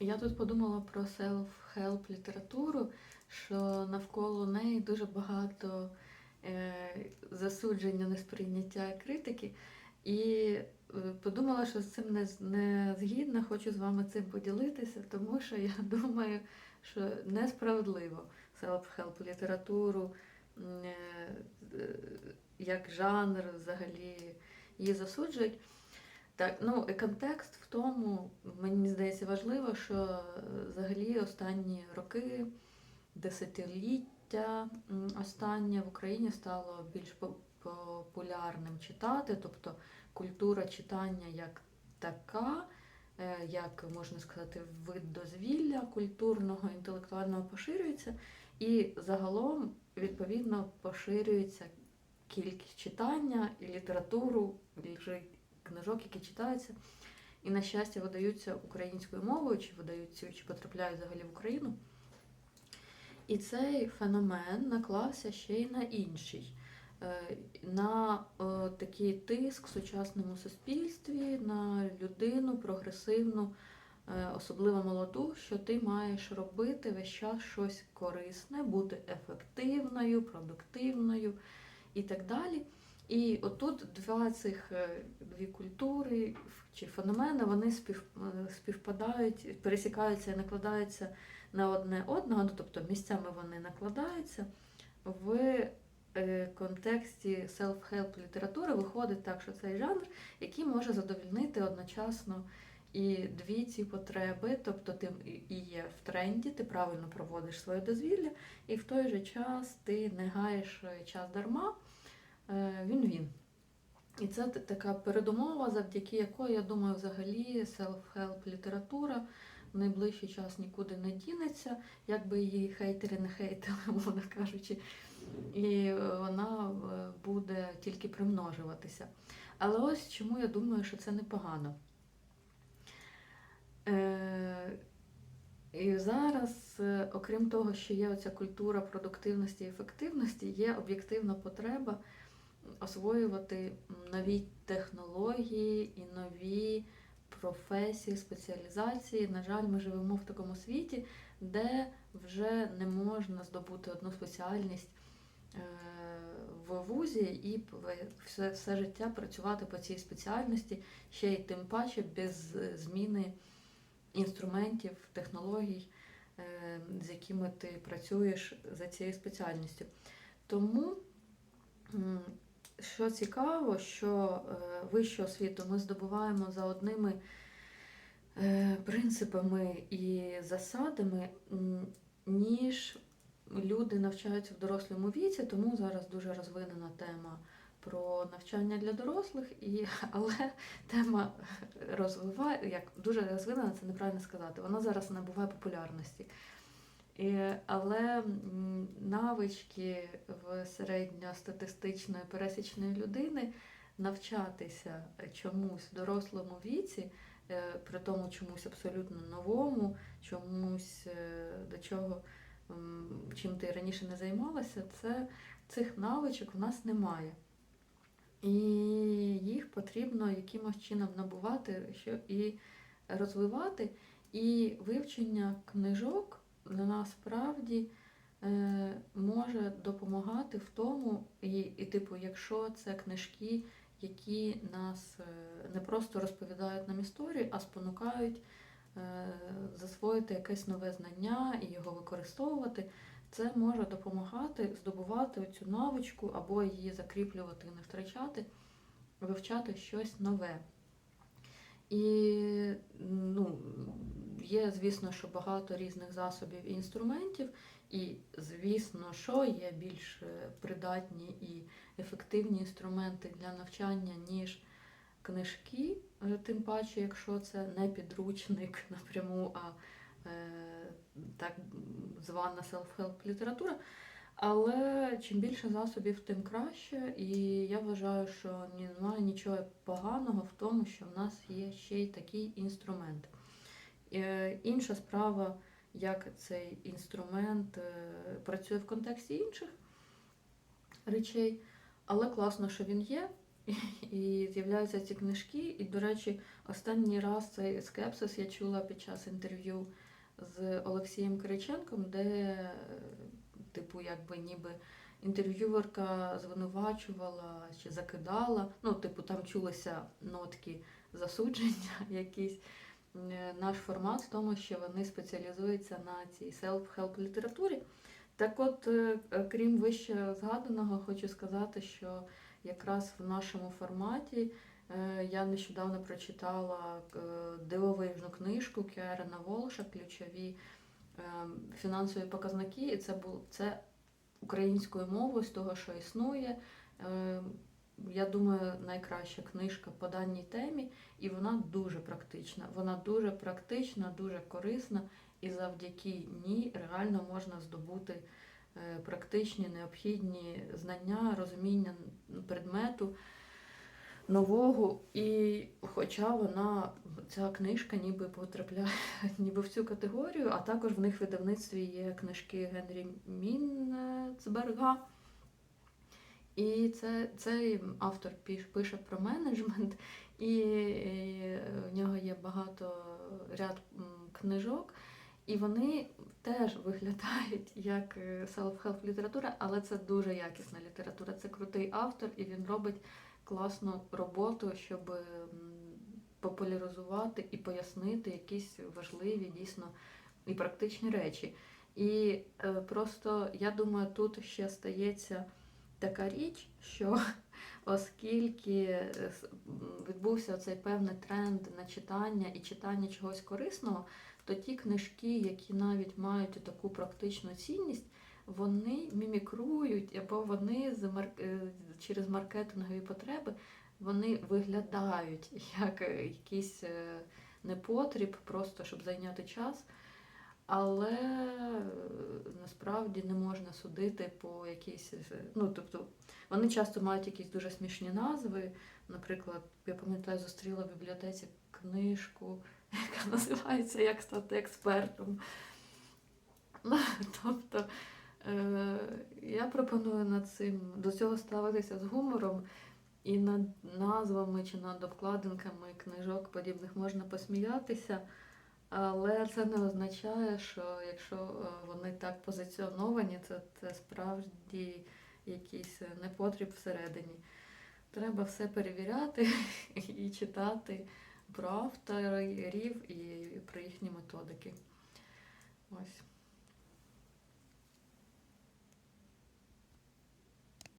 Я тут подумала про self-help літературу, що навколо неї дуже багато е, засудження, несприйняття критики. І е, подумала, що з цим не, не згідна, хочу з вами цим поділитися, тому що я думаю, що несправедливо self-help літературу е, е, як жанр взагалі її засуджують. Так, ну і контекст в тому, мені здається, важливо, що е, взагалі останні роки, десятиліття останнє в Україні стало більш популярним читати, тобто культура читання як така, е, як можна сказати, вид дозвілля культурного, інтелектуального поширюється, і загалом відповідно поширюється кількість читання і літературу, вже книжок, які читаються, і, на щастя, видаються українською мовою, чи видаються, чи потрапляють взагалі в Україну. І цей феномен наклався ще й на інший. Е, На е, такий тиск в сучасному суспільстві, на людину прогресивну, е, особливо молоду, що ти маєш робити весь час щось корисне, бути ефективною, продуктивною і так далі. І отут два цих е, дві культури чи феномени вони спів, е, співпадають, пересікаються і накладаються на одне одного, ну, тобто місцями вони накладаються. В е, контексті self-help літератури виходить так, що цей жанр, який може задовільнити одночасно і дві ці потреби, тобто ти і- є в тренді, ти правильно проводиш своє дозвілля, і в той же час ти не гаєш час дарма, він він. І це така передумова, завдяки якої, я думаю, взагалі self-help література в найближчий час нікуди не дінеться, як би її хейтери не хейтили, мовно кажучи, і е, вона е, буде тільки примножуватися. Але ось чому я думаю, що це непогано. Е, і зараз, е, окрім того, що є оця культура продуктивності і ефективності, є об'єктивна потреба освоювати нові технології і нові професії, спеціалізації. На жаль, ми живемо в такому світі, де вже не можна здобути одну спеціальність е, в вузі і все, все життя працювати по цій спеціальності, ще й тим паче без е, зміни інструментів, технологій, е, з якими ти працюєш за цією спеціальністю. Тому, що цікаво, що е, вищу освіту ми здобуваємо за одними е, принципами і засадами, ніж люди навчаються в дорослому віці, тому зараз дуже розвинена тема про навчання для дорослих, і, але тема розвиває, як дуже розвинена, це неправильно сказати. Вона зараз набуває популярності. Але навички в середньостатистичної пересічної людини навчатися чомусь в дорослому віці, е, при тому чомусь абсолютно новому, чомусь е, до чого чим ти раніше не займалася, це цих навичок в нас немає. І їх потрібно якимось чином набувати що і розвивати. І вивчення книжок насправді е, може допомагати в тому, і, і типу, якщо це книжки, які нас е, не просто розповідають нам історію, а спонукають е, засвоїти якесь нове знання і його використовувати, це може допомагати здобувати цю навичку або її закріплювати і не втрачати, вивчати щось нове. І ну, є, звісно, що багато різних засобів і інструментів, і, звісно, що є більш е, придатні і ефективні інструменти для навчання, ніж книжки, е, тим паче, якщо це не підручник напряму, а е, так звана self-help література. Але чим більше засобів, тим краще. І я вважаю, що немає нічого поганого в тому, що в нас є ще й такий інструмент. Е, Інша справа, як цей інструмент е, працює в контексті інших речей, але класно, що він є. І з'являються ці книжки. І, до речі, останній раз цей скепсис я чула під час інтерв'ю з Олексієм Кириченком, де, е, типу, якби ніби інтерв'юверка звинувачувала чи закидала. Ну, типу, там чулися нотки засудження якісь. Е, Наш формат в тому, що вони спеціалізуються на цій self-help літературі. Так от, е, е, крім вище згаданого, хочу сказати, що якраз в нашому форматі я нещодавно прочитала дивовижну книжку Керена Волша Ключові фінансові показники. І це був це українською мовою з того, що існує. Я думаю, найкраща книжка по даній темі, і вона дуже практична. Вона дуже практична, дуже корисна, і завдяки ній реально можна здобути е, практичні необхідні знання, розуміння предмету нового. І хоча вона, ця книжка ніби потрапляє ніби в цю категорію, а також в них в видавництві є книжки Генрі Мінцберга. І це, цей автор пише про менеджмент, і, в нього є багато ряд книжок, і вони теж виглядають як е, self-help література, але це дуже якісна література. Це крутий автор, і він робить класну роботу, щоб популяризувати і пояснити якісь важливі дійсно і практичні речі. І е, просто я думаю, тут ще стається така річ, що оскільки е, відбувся цей певний тренд на читання і читання чогось корисного, то ті книжки, які навіть мають таку практичну цінність, вони мімікрують або вони е, через маркетингові потреби вони виглядають як е, якийсь непотріб, просто щоб зайняти час. Але е, насправді не можна судити по якійсь. е, Ну, тобто, вони часто мають якісь дуже смішні назви. Наприклад, я пам'ятаю, зустріла в бібліотеці книжку, яка називається Як стати експертом. Тобто е, я пропоную над цим до цього ставитися з гумором, і над назвами чи над обкладинками книжок подібних можна посміятися. Але це не означає, що якщо е, вони так позиціоновані, це, це справді якийсь е, непотріб всередині. Треба все перевіряти і читати про авторів і про їхні методики. Ось.